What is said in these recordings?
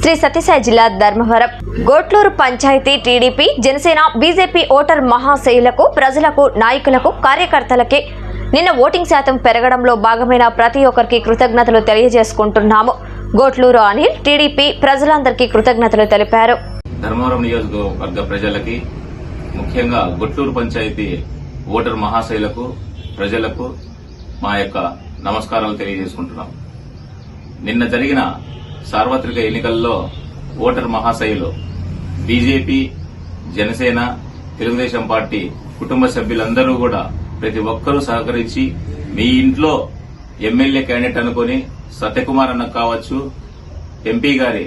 శ్రీ సత్యసాయి జిల్లా Dharmavaram. Gotluru panchayati TDP Janasena BJP voter మహాశైలకు ప్రజలకు నాయకులకు కార్యకర్తలకి నిన్న ఓటింగ్ శాతం పెరగడంలో భాగమైన ప్రతి ఒక్కరికి కృతజ్ఞతలు తెలియజేసుకుంటున్నాము. గోట్లూరు అనిల్ టీడీపీ ప్రజలందరికీ కృతజ్ఞతలు తెలిపారు. ధర్మవరం నియోజకవర్గ ప్రజలకి ముఖ్యంగా గొట్లూరు పంచాయతీ ఓటర్ మహాశైలకు ప్రజలకు మా యొక్క నమస్కారాలు తెలియజేసుకుంటున్నాం నిన్న జరిగిన సార్వత్రిక ఎన్నికల్లో ఓటర్ మహాశైలు బీజేపీ జనసేన తెలుగుదేశం పార్టీ కుటుంబ సభ్యులందరూ కూడా ప్రతి ఒక్కరూ సహకరించి మీ ఇంట్లో ఎమ్మెల్యే క్యాండిడేట్ అనుకుని సత్యకుమార్ అన్న కావచ్చు ఎంపీ గారి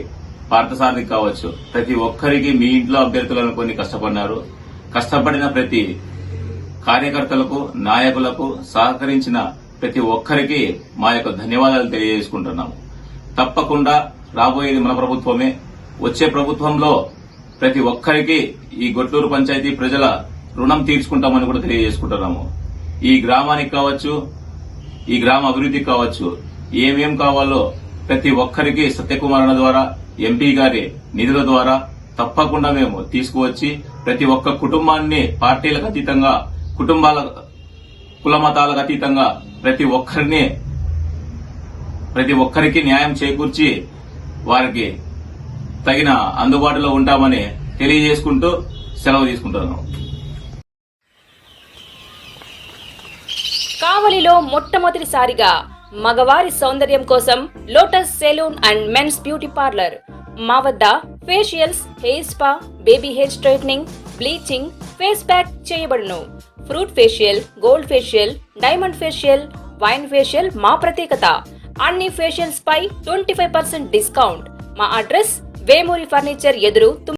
పార్థసారథి కావచ్చు ప్రతి ఒక్కరికి మీ ఇంట్లో అభ్యర్థులు అనుకుని కష్టపడినారు. కష్టపడిన ప్రతి కార్యకర్తలకు నాయకులకు సహకరించిన ప్రతి ఒక్కరికి మా యొక్క ధన్యవాదాలు తెలియజేసుకుంటున్నాము. తప్పకుండా రాబోయేది మన ప్రభుత్వమే. వచ్చే ప్రభుత్వంలో ప్రతి ఒక్కరికి ఈ గొట్లూరు పంచాయతీ ప్రజల రుణం తీర్చుకుంటామని కూడా తెలియజేసుకుంటున్నాము. ఈ గ్రామానికి కావచ్చు ఈ గ్రామ అభివృద్ధికి కావచ్చు ఏమేం కావాలో ప్రతి ఒక్కరికి సత్యకుమారణ ద్వారా ఎంపీ గారి నిధుల ద్వారా తప్పకుండా మేము తీసుకువచ్చి ప్రతి ఒక్క కుటుంబాన్ని పార్టీలకు అతీతంగా కుటుంబాల కుల మతాలకు అతీతంగా ప్రతి ఒక్కరిని ప్రతి ఒక్కరికి న్యాయం చేకూర్చి వారికి తగిన అందుబాటులో ఉంటామని తెలియజేసుకుంటూ సెలవు తీసుకుంటున్నాను కావలిలో మొట్టమొదటిసారిగా మగవారి సౌందర్యం కోసం lotus saloon and men's beauty parlour. మా వద్ద facials hair spa baby hair straightening bleaching face pack చేయబడును. Fruit facial gold facial diamond facial wine facial మా ప్రత్యేకత. అన్ని ఫేషియల్స్ పై ట్వంటీ ఫైవ్ పర్సెంట్ డిస్కౌంట్ మా అడ్రస్ వేమూరి ఫర్నిచర్ ఎదురు